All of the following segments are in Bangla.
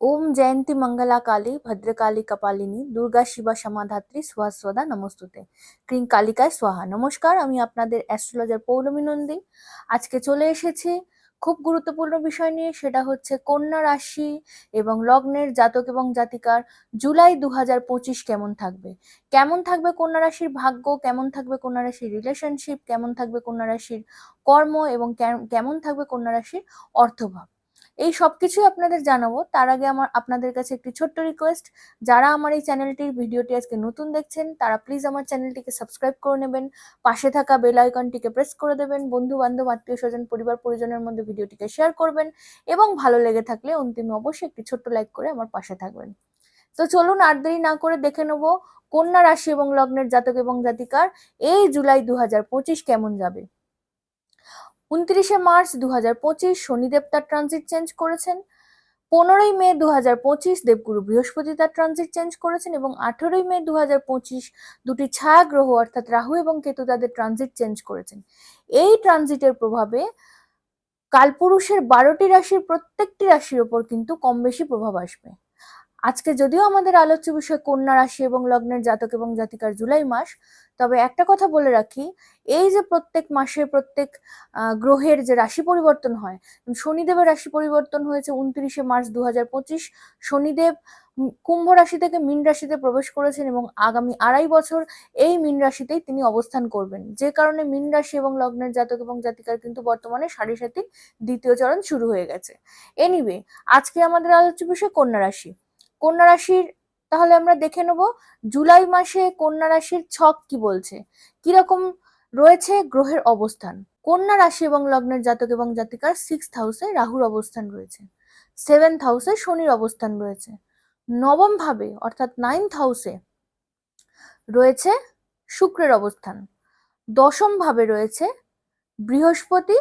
ওম জয়ন্তী মঙ্গলা কালী ভদ্রকালী কপালিনী দুর্গা শিবা সমাধাত্রী স্বদা নমস্তুতে ক্রিং কালিকায় সোহা নমস্কার আমি আপনাদের অ্যাস্ট্রোলজার পৌলমী নন্দী আজকে চলে এসেছি খুব গুরুত্বপূর্ণ বিষয় নিয়ে, সেটা হচ্ছে কন্যা রাশি এবং লগ্নের জাতক এবং জাতিকার জুলাই দু হাজার পঁচিশ কেমন থাকবে? কেমন থাকবে কন্যা রাশির ভাগ্য? কেমন থাকবে কন্যা রাশির রিলেশনশিপ কেমন থাকবে কন্যা রাশির কর্ম? এবং কেমন থাকবে কন্যা রাশির অর্থভাব? এই সব কিছুই আপনাদের জানাব। তার আগে আমার, আপনাদের কাছে একটি ছোট্ট রিকোয়েস্ট যারা আমার এই চ্যানেলটির ভিডিওটি আজকে নতুন দেখছেন, তারা প্লিজ আমার চ্যানেলটিকে সাবস্ক্রাইব করে নেবেন, পাশে থাকা বেল আইকনটিকে প্রেস করে দেবেন বন্ধু বান্ধব আত্মীয় স্বজন পরিবার, পরিজনের মধ্যে ভিডিওটিকে শেয়ার করবেন এবং ভালো লেগে থাকলে অন্তিমে অবশ্যই একটি ছোট্ট লাইক করে আমার পাশে থাকবেন। তো চলুন আর দেরি না করে দেখে নেব কন্যা রাশি এবং লগ্নের জাতক এবং জাতিকার এই জুলাই দু হাজার পঁচিশ কেমন যাবে। উনত্রিশে মার্চ দু হাজার পঁচিশ শনিদেব তার ট্রানজিট চেঞ্জ করেছেন। পনেরোই মে দু হাজার পঁচিশ দেবগুরু বৃহস্পতি তার ট্রানজিট চেঞ্জ করেছেন এবং আঠেরোই মে দু হাজার পঁচিশ দুটি ছায়া গ্রহ অর্থাৎ রাহু এবং কেতু তাদের ট্রানজিট চেঞ্জ করেছেন। এই ট্রানজিটের প্রভাবে কালপুরুষের বারোটি রাশির প্রত্যেকটি রাশির ওপর কিন্তু কম বেশি প্রভাব আসবে। আজকে যদিও আমাদের আলোচ্য বিষয় কন্যা রাশি এবং লগ্নের জাতক এবং জাতিকার জুলাই মাস, তবে একটা কথা বলে রাখি, এই যে প্রত্যেক মাসে প্রত্যেক গ্রহের যে রাশি পরিবর্তন হয়, শনিদেবের রাশি পরিবর্তন হয়েছে উনত্রিশে মার্চ দু হাজার পঁচিশ, শনিদেব কুম্ভ রাশি থেকে মীন রাশিতে প্রবেশ করেছেন এবং আগামী আড়াই বছর এই মীন রাশিতেই তিনি অবস্থান করবেন। যে কারণে মীন রাশি এবং লগ্নের জাতক এবং জাতিকার কিন্তু বর্তমানে সাড়ে সাতির দ্বিতীয় চরণ শুরু হয়ে গেছে। এনিওয়ে আজকে আমাদের আলোচ্য বিষয় কন্যা রাশি। কন্যা রাশির, তাহলে আমরা দেখে নেব জুলাই মাসে কন্যা রাশির ছক কি বলছে। কীরকম রয়েছে গ্রহের অবস্থান। কন্যা রাশি এবং লগ্নের জাতক এবং জাতিকার সিক্স হাউসে রাহুর অবস্থান রয়েছে সেভেন্থ হাউসে শনির অবস্থান রয়েছে। নবম ভাবে, অর্থাৎ নাইন্থ হাউসে রয়েছে শুক্রের অবস্থান। দশম ভাবে রয়েছে বৃহস্পতি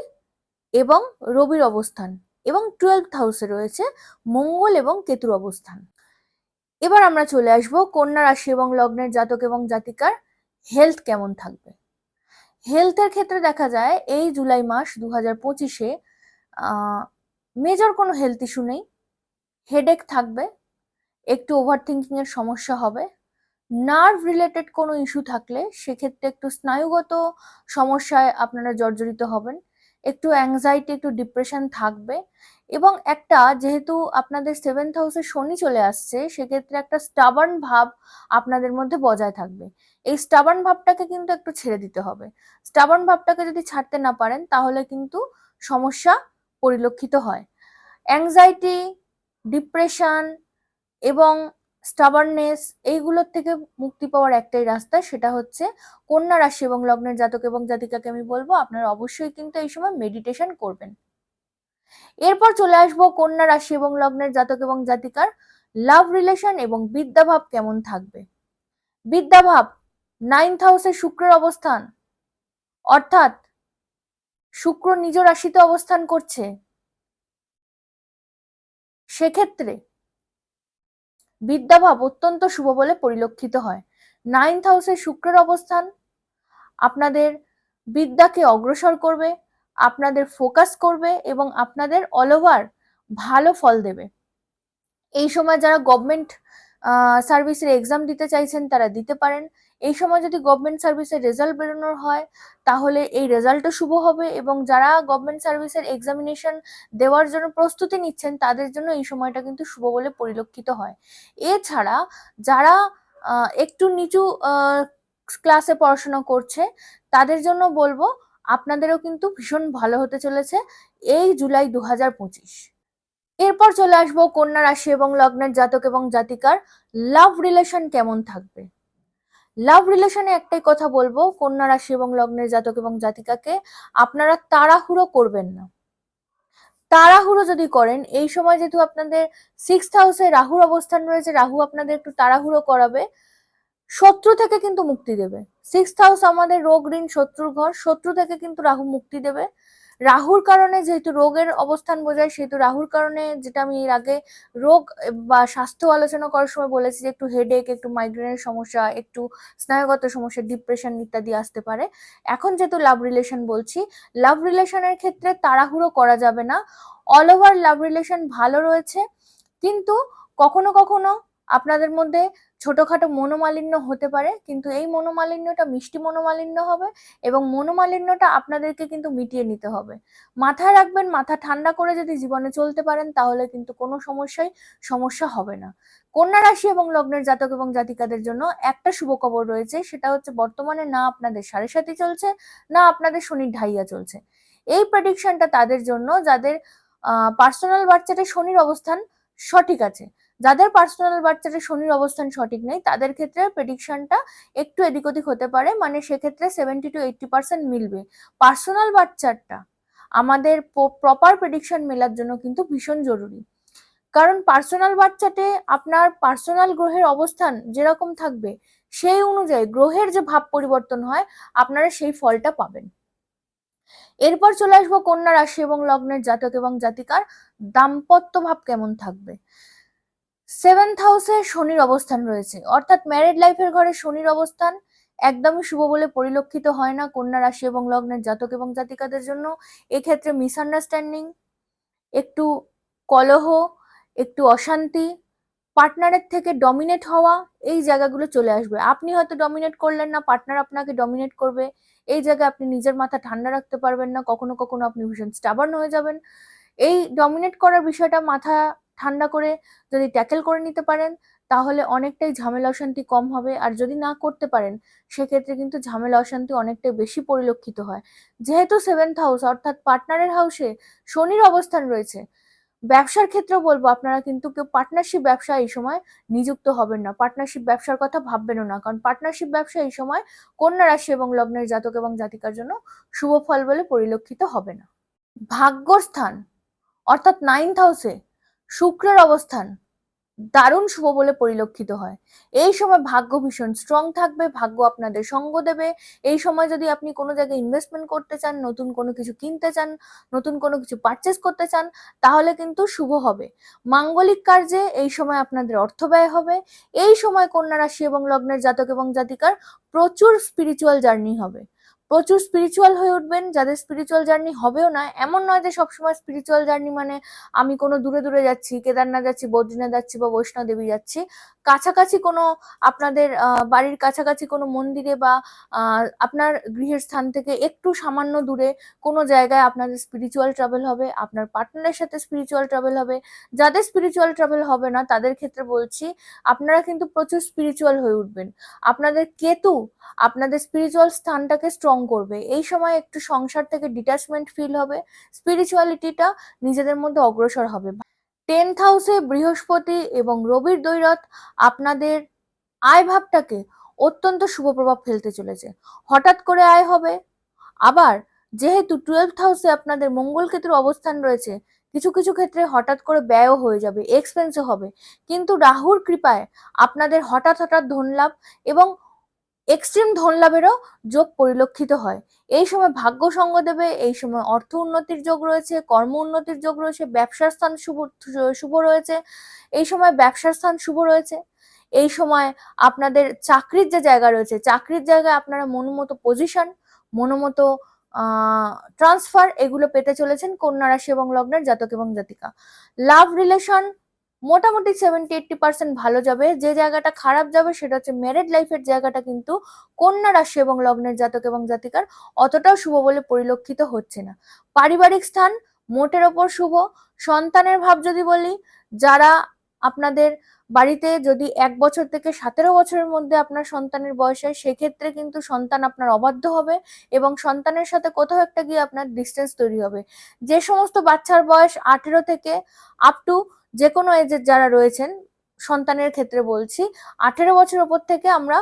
এবং রবির অবস্থান এবং টুয়েলভ হাউসে রয়েছে মঙ্গল এবং কেতুর অবস্থান। এবার আমরা চলে আসব কন্যা রাশি এবং লগ্নের জাতক এবং জাতিকার হেলথ কেমন থাকবে। হেলথের ক্ষেত্রে দেখা যায় এই জুলাই মাস দু হাজার পঁচিশে মেজর কোনো হেলথ ইস্যু নেই। হেডেক থাকবে, একটু ওভার এর সমস্যা হবে। নার্ভ রিলেটেড কোনো ইস্যু থাকলে সেক্ষেত্রে একটু স্নায়ুগত সমস্যায় আপনারা জর্জরিত হবেন। একটু অ্যাংজাইটি একটু ডিপ্রেশন থাকবে। এবং একটা যেহেতু আপনাদের সেভেন্থ হাউসে শনি চলে আসছে, সেক্ষেত্রে একটা স্টাবার্ন ভাব আপনাদের মধ্যে বজায় থাকবে। এই স্টাবার্ন ভাবটাকে কিন্তু একটু ছেড়ে দিতে হবে। স্টাবার্ন ভাবটাকে যদি ছাড়তে না পারেন, তাহলে কিন্তু সমস্যা পরিলক্ষিত হয়। অ্যাংজাইটি ডিপ্রেশন এবং স্টাবারনেস এইগুলোর থেকে মুক্তি পাওয়ার একটাই রাস্তা, সেটা হচ্ছে কন্যা রাশি এবং লগ্নের জাতক এবং জাতিকাকে আমি বলব, আপনারা অবশ্যই কিন্তু এই সময় মেডিটেশন করবেন। এরপর চলে আসব কন্যা রাশি এবং লগ্নের জাতক এবং জাতিকার লাভ রিলেশন এবং বিদ্যাভাব কেমন থাকবে। বিদ্যাভাব নাইন্থ হাউসে শুক্রের অবস্থান, অর্থাৎ শুক্র নিজ রাশিতে অবস্থান করছে। সেক্ষেত্রে বিদ্যাভাব অত্যন্ত শুভ বলে পরিলক্ষিত হয়। নাইন্থ হাউসে শুক্রের অবস্থান, আপনাদের বিদ্যাকে অগ্রসর করবে, আপনাদের ফোকাস করবে এবং আপনাদের অল ওভার ভালো ফল দেবে। এই সময় যারা গভর্নমেন্ট সার্ভিসের এক্সাম দিতে চাইছেন তারা দিতে পারেন। এই সময় যদি গভর্নমেন্ট সার্ভিসের রেজাল্ট বেরোনোর হয়, তাহলে এই রেজাল্টও শুভ হবে এবং যারা গভর্নমেন্ট সার্ভিসের এক্সামিনেশন দেওয়ার জন্য প্রস্তুতি নিচ্ছেন, তাদের জন্য এই সময়টা কিন্তু শুভ বলে পরিলক্ষিত হয়। এছাড়া যারা একটু নিচু ক্লাসে পড়াশোনা করছে, তাদের জন্য বলব, আপনাদেরও কিন্তু ভীষণ ভালো হতে চলেছে এই জুলাই দু হাজার পঁচিশ। এরপর চলে আসব কন্যা রাশি এবং লগ্নের জাতক এবং জাতিকার লাভ রিলেশন কেমন থাকবে? লাভ রিলেশনে একটাই কথা বলব, কন্যা রাশি এবং লগ্নের জাতক এবং জাতিকাকে আপনারা তাড়াহুড়ো করবেন না। তাড়াহুড়ো যদি করেন, এই সময় যেহেতু আপনাদের সিক্স হাউসে রাহুর অবস্থান রয়েছে, রাহু আপনাদের একটু তাড়াহুড়ো করাবে, শত্রু থেকে কিন্তু মুক্তি দেবে। সিক্স হাউস আমাদের রোগ, ঋণ, শত্রুর ঘর, শত্রু থেকে কিন্তু রাহু মুক্তি দেবে। রাহুর কারণে যেহেতু রোগের অবস্থান বোঝায়, সেহেতু রাহুর কারণে যেটা আমি এর আগে রোগ বা স্বাস্থ্য আলোচনা করার সময় বলেছি যে একটু হেডেক একটু মাইগ্রেনের সমস্যা, একটু স্নায়ুগত সমস্যা ডিপ্রেশন ইত্যাদি আসতে পারে। এখন যেহেতু লাভ রিলেশন বলছি লাভ রিলেশনের ক্ষেত্রে তাড়াহুড়ো করা যাবে না। অল ওভার লাভ রিলেশন ভালো রয়েছে, কিন্তু কখনো কখনো আপনাদের মধ্যে ছোটখাটো মনোমালিন্য হতে পারে, কিন্তু এই মনোমালিন্যটা মিষ্টি মনোমালিন্য হবে এবং মনোমালিন্যটা আপনাদেরকে কিন্তু মিটিয়ে নিতে হবে। মাথায় রাখবেন, মাথা ঠান্ডা করে যদি জীবনে চলতে পারেন, তাহলে কিন্তু কোনো সমস্যাই, সমস্যা হবে না। কন্যা রাশি এবং লগ্নের জাতক এবং জাতিকাদের জন্য একটা শুভ খবর রয়েছে, সেটা হচ্ছে বর্তমানে না আপনাদের সাড়ে সাথী চলছে, না আপনাদের শনির ঢাইয়া চলছে। এই প্রেডিকশনটা তাদের জন্য, যাদের পার্সোনাল বাচ্চাটা শনির অবস্থান সঠিক আছে। যাদের পার্সোনাল বাচ্চাটা শনির অবস্থান সঠিক নেই, তাদের ক্ষেত্রে প্রেডিকশনটা একটু এদিক ওদিক হতে পারে। মানে সেক্ষেত্রে সেভেন্টি টু এইটটি পার্সেন্ট মিলবে। পার্সোনাল বাচ্চাটা আমাদের প্রপার প্রেডিকশন মেলার জন্য কিন্তু ভীষণ জরুরি। কারণ পার্সোনাল বাচ্চাতে আপনার পার্সোনাল গ্রহের অবস্থান যেরকম থাকবে, সেই অনুযায়ী গ্রহের যে ভাব পরিবর্তন হয়, আপনারা সেই ফলটা পাবেন। এরপর চলে আসব কন্যা রাশি এবং লগ্নের জাতক এবং জাতিকার দাম্পত্য ভাব কেমন থাকবে? সেভেন্থ হাউসে শনির অবস্থান রয়েছে। অর্থাৎ ম্যারিড লাইফের ঘরে শনির অবস্থান একদমই শুভ বলে পরিলক্ষিত হয় না কন্যা রাশি এবং লগ্নের জাতক এবং জাতিকাদের জন্য। এক্ষেত্রে মিসআন্ডারস্ট্যান্ডিং একটু কলহ, একটু অশান্তি পার্টনারের থেকে ডমিনেট হওয়া এই জায়গাগুলো চলে আসবে। আপনি হয়তো ডমিনেট করলেন না পার্টনার আপনাকে ডমিনেট করবে। এই জায়গায় আপনি নিজের মাথা ঠান্ডা রাখতে পারবেন না, কখনো কখনো আপনি ভীষণ স্টাবার্ন হয়ে যাবেন। এই ডমিনেট করার বিষয়টা মাথা ঠান্ডা করে যদি ট্যাকেল করে নিতে পারেন, তাহলে অনেকটাই ঝামেলা অশান্তি কম হবে। আর যদি না করতে পারেন, সেক্ষেত্রে কিন্তু ঝামেলা অশান্তি অনেকটাই বেশি পরিলক্ষিত হয়। যেহেতু সেভেন্থ হাউস অর্থাৎ পার্টনারের হাউসে শনির অবস্থান রয়েছে, ব্যবসার ক্ষেত্রেও বলব, আপনারা কিন্তু কেউ পার্টনারশিপ ব্যবসা এই সময় নিযুক্ত হবেন না। পার্টনারশিপ ব্যবসার কথা ভাববেনও না, কারণ পার্টনারশিপ ব্যবসা এই সময় কন্যা রাশি এবং লগ্নের জাতক এবং জাতিকার জন্য শুভ ফল বলে পরিলক্ষিত হবে না। ভাগ্যস্থান, অর্থাৎ নাইন্থ হাউসে শুক্রের অবস্থান দারুণ শুভ বলে পরিলক্ষিত হয়। এই সময় ভাগ্য ভীষণ স্ট্রং থাকবে, ভাগ্য আপনাদের সঙ্গ দেবে। এই সময় যদি আপনি কোনো জায়গায় ইনভেস্টমেন্ট করতে চান, নতুন কোনো কিছু কিনতে চান, নতুন কোনো কিছু পারচেস করতে চান, তাহলে কিন্তু শুভ হবে। মাঙ্গলিক কার্যে এই সময় আপনাদের অর্থ ব্যয় হবে। এই সময় কন্যা রাশি এবং লগ্নের জাতক এবং জাতিকার প্রচুর স্পিরিচুয়াল জার্নি হবে। প্রচুর স্পিরিচুয়াল হয়ে উঠবেন, যাদের স্পিরিচুয়াল জার্নি হবেও না, এমন নয় যে সবসময় স্পিরিচুয়াল জার্নি মানে আমি কোনো দূরে দূরে যাচ্ছি, কেদারনাথ যাচ্ছি, বদ্রীনাথ যাচ্ছি বা বৈষ্ণব দেবী যাচ্ছি। কাছাকাছি কোনো আপনাদের বাড়ির কাছাকাছি কোনো মন্দিরে বা আপনার গৃহের স্থান থেকে একটু সামান্য দূরে কোনো জায়গায় আপনাদের স্পিরিচুয়াল ট্রাভেল হবে, আপনার পার্টনারের সাথে স্পিরিচুয়াল ট্রাভেল হবে। যাদের স্পিরিচুয়াল ট্রাভেল হবে না, তাদের ক্ষেত্রে বলছি, আপনারা কিন্তু প্রচুর স্পিরিচুয়াল হয়ে উঠবেন। আপনাদের কেতু, আপনাদের স্পিরিচুয়াল স্থানটাকে স্ট্রং করবে। এই সময় একটু সংসার থেকে ডিটাচমেন্ট ফিল হবে স্পিরিচুয়ালিটিটা নিজেদের মধ্যে অগ্রসর হবে। টেন্থ হাউসে বৃহস্পতি এবং রবির দৈরথ আপনাদের আয় ভাবটাকে অত্যন্ত শুভ প্রভাব ফেলতে চলেছে। হঠাৎ করে আয় হবে। আবার যেহেতু টুয়েলভ হাউসে আপনাদের মঙ্গল কেতুর অবস্থান রয়েছে, কিছু কিছু ক্ষেত্রে হঠাৎ করে ব্যয়ও হয়ে যাবে এক্সপেন্সও হবে। কিন্তু রাহুর কৃপায় আপনাদের হঠাৎ হঠাৎ ধন লাভ এবং এক্সট্রিম ধন লাভেরও যোগ পরিলক্ষিত হয়। এই সময় ভাগ্য সঙ্গ দেবে, এই সময় অর্থ উন্নতির যোগ রয়েছে, কর্ম উন্নতির যোগ রয়েছে, ব্যবসার স্থান শুভ শুভ রয়েছে, এই সময় ব্যবসার স্থান শুভ রয়েছে, এই সময় আপনাদের চাকরির যে জায়গা রয়েছে, চাকরির জায়গায় আপনারা মনোমতো পজিশন মনোমতো ট্রান্সফার এগুলো পেতে চলেছেন কন্যা রাশি এবং লগ্নের জাতক এবং জাতিকা। লাভ রিলেশন মোটামুটি সেভেন্টি এইটটি পার্সেন্ট ভালো যাবে। যে জায়গাটা খারাপ যাবে সেটা হচ্ছে ম্যারেড লাইফের জায়গাটা কিন্তু কন্যা রাশি এবং লগ্নের জাতক এবং জাতিকার অতটাও শুভ বলে পরিলক্ষিত হচ্ছে না। পারিবারিক স্থান মোটের ওপর শুভ। সন্তানের ভাব যদি বলি, যারা আপনাদের বাড়িতে যদি এক বছর থেকে সতেরো বছরের মধ্যে আপনার সন্তানের বয়স হয়, সেক্ষেত্রে কিন্তু সন্তান আপনার অবাধ্য হবে এবং সন্তানের সাথে কোথাও একটা গিয়ে আপনার ডিস্টেন্স তৈরি হবে। যে সমস্ত বাচ্চার বয়স আঠেরো থেকে আপ টু যে কোনো এজের যারা রয়েছেন, সন্তানের ক্ষেত্রে বলছি, আঠেরো বছর ওপর থেকে আমরা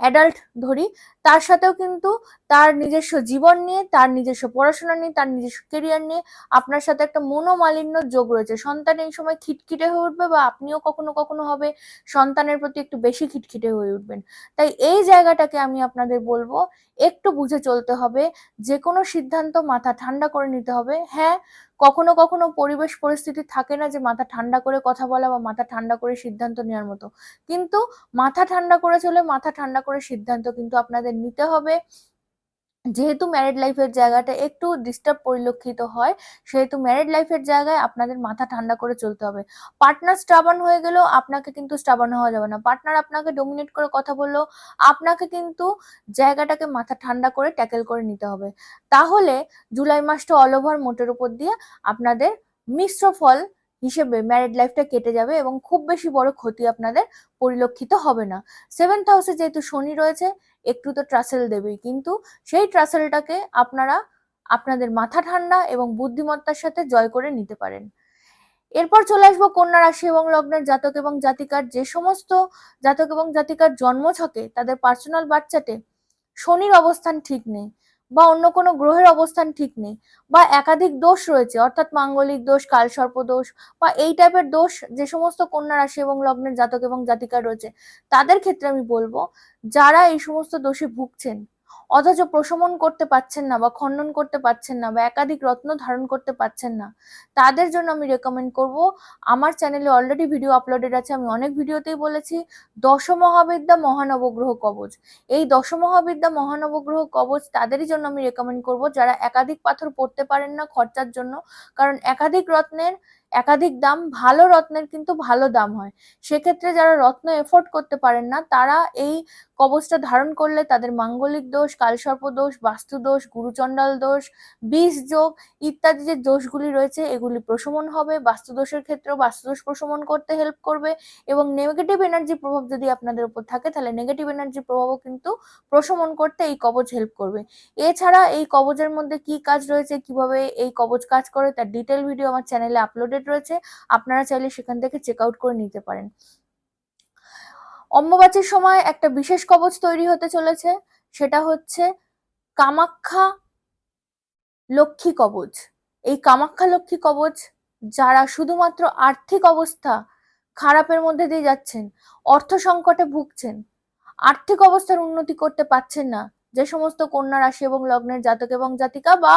অ্যাডাল্ট ধরি তার সাথেও কিন্তু তার নিজস্ব জীবন নিয়ে, তার নিজস্ব পড়াশোনা নিয়ে, তার নিজস্ব কেরিয়ার নিয়ে আপনার সাথে একটা মনোমালিন্য যোগ রয়েছে। সন্তান এই সময় খিটখিটে হয়ে উঠবে বা আপনিও কখনো কখনো হবে সন্তানের প্রতি একটু বেশি খিটখিটে হয়ে উঠবেন। তাই এই জায়গাটাকে আমি আপনাদের বলব, একটু বুঝে চলতে হবে যে কোনো সিদ্ধান্ত মাথা ঠান্ডা করে নিতে হবে। হ্যাঁ কখনো কখনো পরিবেশ পরিস্থিতি থাকে না যে মাথা ঠান্ডা করে কথা বলা বা মাথা ঠান্ডা করে সিদ্ধান্ত নেওয়ার মতো। কিন্তু মাথা ঠান্ডা করে চলে মাথা ঠান্ডা করে সিদ্ধান্ত কিন্তু আপনাদের নিতে হবে। যেহেতু ম্যারিড লাইফের জায়গাটা একটু ডিস্টার্ব পরিলক্ষিত হয়, সেহেতু ম্যারিড লাইফের জায়গায় আপনাদের মাথা ঠান্ডা করে চলতে হবে। পার্টনার স্টাবান হয়ে গেলেও আপনাকে কিন্তু স্টাবান হওয়া যাবে না। পার্টনার আপনাকে ডোমিনেট করে কথা বললেও আপনাকে কিন্তু জায়গাটাকে মাথা ঠান্ডা করে ট্যাকেল করে নিতে হবে। তাহলে জুলাই মাসটা অল ওভার মোটের উপর দিয়ে আপনাদের মিশ্র ফল হিসেবে ম্যারিড লাইফটা কেটে যাবে এবং খুব বেশি বড় ক্ষতি আপনাদের পরিলক্ষিত হবে না। সেভেন্থ হাউসে যেহেতু শনি রয়েছে একটু তো ট্রাসেল দেবেই। কিন্তু সেই ট্রাসেলটাকে আপনারা আপনাদের মাথা ঠান্ডা এবং বুদ্ধিমত্তার সাথে জয় করে নিতে পারেন। এরপর চলে আসব কন্যা রাশি এবং লগ্নের জাতক এবং জাতিকার। যে সমস্ত জাতক এবং জাতিকার জন্ম ছকে তাদের পার্সোনাল বাচ্চাতে শনির অবস্থান ঠিক নেই। বা অন্য কোনো গ্রহের অবস্থান ঠিক নেই, বা একাধিক দোষ রয়েছে, অর্থাৎ মাঙ্গলিক দোষ, কালসর্প দোষ, বা এই টাইপের দোষ যে সমস্ত কন্যা রাশি এবং লগ্নের জাতক এবং জাতিকার রয়েছে, তাদের ক্ষেত্রে আমি বলব, যারা এই সমস্ত দোষে ভুগছেন অথচ প্রশমন করতে পারছেন না বা খণ্ডন করতে পারছেন না বা একাধিক রত্ন ধারণ করতে পারছেন না। তাদের জন্য আমি রেকমেন্ড করব, আমার চ্যানেলে অলরেডি ভিডিও আপলোডেড আছে, আমি অনেক ভিডিওতেই বলেছি দশ মহাবিদ্যা মহানবগ্রহ কবচ। এই দশ মহাবিদ্যা মহানবগ্রহ কবচ তাদেরই জন্য আমি রেকমেন্ড করব, যারা একাধিক পাথর পড়তে পারেন না খরচার জন্য, কারণ একাধিক রত্নের একাধিক দাম, ভালো রত্নের কিন্তু ভালো দাম হয়। সেক্ষেত্রে যারা রত্ন এফোর্ড করতে পারেন না, তারা এই কবচটা ধারণ করলে তাদের মাঙ্গলিক দোষ, কালসর্প দোষ, বাস্তু দোষ, গুরুচণ্ডাল দোষ, বিষ যোগ ইত্যাদি যে দোষগুলি রয়েছে, এগুলি প্রশমন হবে। বাস্তু দোষের ক্ষেত্রেও বাস্তু দোষ প্রশমন করতে হেল্প করবে এবং নেগেটিভ এনার্জি প্রভাব যদি আপনাদের উপর থাকে, তাহলে নেগেটিভ এনার্জি প্রভাবও কিন্তু প্রশমন করতে এই কবচ হেল্প করবে। এছাড়া এই কবচের মধ্যে কি কাজ রয়েছে, কীভাবে এই কবচ কাজ করে, তার ডিটেল ভিডিও আমার চ্যানেলে আপলোডেড রয়েছে। আপনারা চাইলে সেখান থেকে চেক আউট করে নিতে পারেন। অম্বুবাচীর সময় একটা বিশেষ কবচ তৈরি হতে চলেছে, সেটা হচ্ছে কামাখ্যা লক্ষ্মী কবচ। এই কামাখ্যা লক্ষ্মী কবচ যারা শুধুমাত্র আর্থিক অবস্থা খারাপের মধ্যে দিয়ে যাচ্ছেন, অর্থ সংকটে ভুগছেন, আর্থিক অবস্থার উন্নতি করতে পারছেন না, যে সমস্ত কন্যা রাশি এবং লগ্নের জাতক এবং জাতিকা বা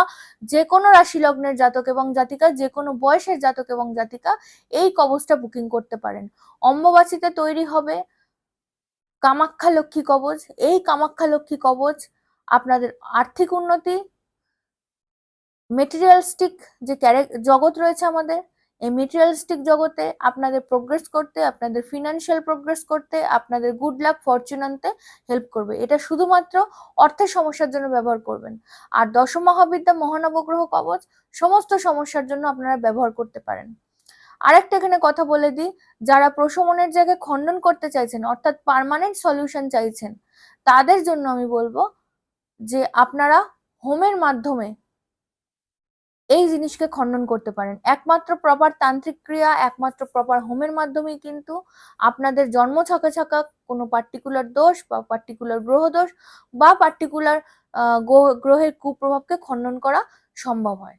যে কোনো রাশি লগ্নের জাতক এবং জাতিকা, যে কোনো বয়সের জাতক এবং জাতিকা এই কবচটা বুকিং করতে পারেন। অম্বুবাচীতে তৈরি হবে কামাখ্যা লক্ষ্মী কবচ। এই কামাখ্যা লক্ষ্মী কবচ আপনাদের আর্থিক উন্নতি মেটেরিয়ালস্টিক যে জগৎ রয়েছে আমাদের, এই মেটেরিয়ালিস্টিক জগতে আপনাদের প্রোগ্রেস করতে, আপনাদের ফিনান্সিয়াল প্রোগ্রেস করতে, আপনাদের গুড লাক ফরচুন আনতে হেল্প করবে। এটা শুধুমাত্র অর্থের সমস্যার জন্য ব্যবহার করবেন। আর দশম মহাবিদ্যা মহানবগ্রহ কবচ, সমস্ত সমস্যার জন্য আপনারা ব্যবহার করতে পারেন। আরেকটা এখানে কথা বলে দিই, যারা প্রশমনের জায়গায় খণ্ডন করতে চাইছেন, অর্থাৎ পার্মানেন্ট সলিউশন চাইছেন, তাদের জন্য আমি বলব যে আপনারা হোমের মাধ্যমে এই জিনিসকে খণ্ডন করতে পারেন। একমাত্র প্রপার তান্ত্রিক ক্রিয়া, একমাত্র প্রপার হোমের মাধ্যমেই কিন্তু আপনাদের জন্ম ছকা ছকা কোনো পার্টিকুলার দোষ বা পার্টিকুলার গ্রহ দোষ বা পার্টিকুলার গ্রহের কুপ্রভাবকে খণ্ডন করা সম্ভব হয়।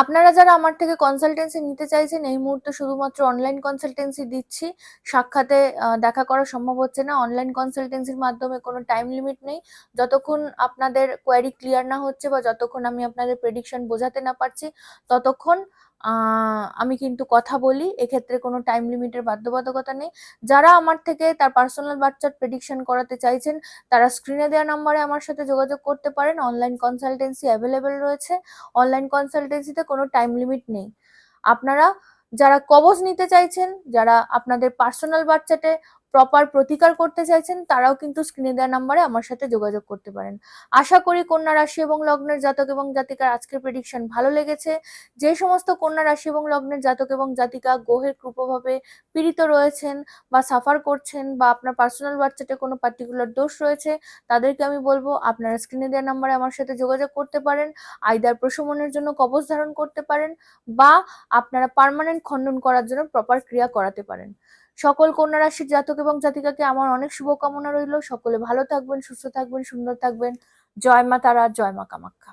আপনারা যারা আমার থেকে কনসালটেন্সি নিতে চাইছেন, এই মুহূর্তে শুধুমাত্র অনলাইন কনসালটেন্সি দিচ্ছি। সাক্ষাতে দেখা করা সম্ভব হচ্ছে না। অনলাইন কনসালটেন্সির মাধ্যমে কোনো টাইম লিমিট নেই। যতক্ষণ আপনাদের কোয়ারি ক্লিয়ার না হচ্ছে বা যতক্ষণ আমি আপনাদের প্রেডিকশন বোঝাতে না পারছি, ততক্ষণ আমি কিন্তু কথা বলি, এক্ষেত্রে কোনো টাইম লিমিটের বাধ্যবাধকতা নেই। যারা আমার থেকে তার পার্সোনাল বাচ্চার প্রেডিকশন করাতে চাইছেন, তারা স্ক্রিনে দেওয়া নাম্বারে আমার সাথে যোগাযোগ করতে পারেন। অনলাইন কনসালটেন্সি অ্যাভেলেবেল রয়েছে। অনলাইন কনসালটেন্সিতে কোনো টাইম লিমিট নেই। আপনারা যারা কবজ নিতে চাইছেন, যারা আপনাদের পার্সোনাল বাচ্চাতে প্রপার প্রতিকার করতে চাইছেন, তারাও কিন্তু স্ক্রিনে দেওয়া নাম্বারে আমার সাথে যোগাযোগ করতে পারেন। আশা করি কন্যা রাশি এবং লগ্নের জাতক এবং জাতিকার আজকের প্রেডিকশন ভালো লেগেছে। যে সমস্ত কন্যা রাশি এবং লগ্নের জাতক এবং জাতিকা গ্রহের কৃপভাবে পীড়িত রয়েছেন বা সাফার করছেন বা আপনার পার্সোনাল বাচ্চাতে কোনো পার্টিকুলার দোষ রয়েছে, তাদেরকে আমি বলব আপনারা স্ক্রিনে দেওয়া নাম্বারে আমার সাথে যোগাযোগ করতে পারেন আইদার প্রশমনের জন্য কবচ ধারণ করতে পারেন বা আপনারা পারমানেন্ট খণ্ডন করার জন্য প্রপার ক্রিয়া করাতে পারেন। সকল কন্যা রাশির জাতক এবং জাতিকাকে আমার অনেক শুভকামনা রইল। সকলে ভালো থাকবেন, সুস্থ থাকবেন, সুন্দর থাকবেন। জয় মা তারা, জয় মা কামাখ্যা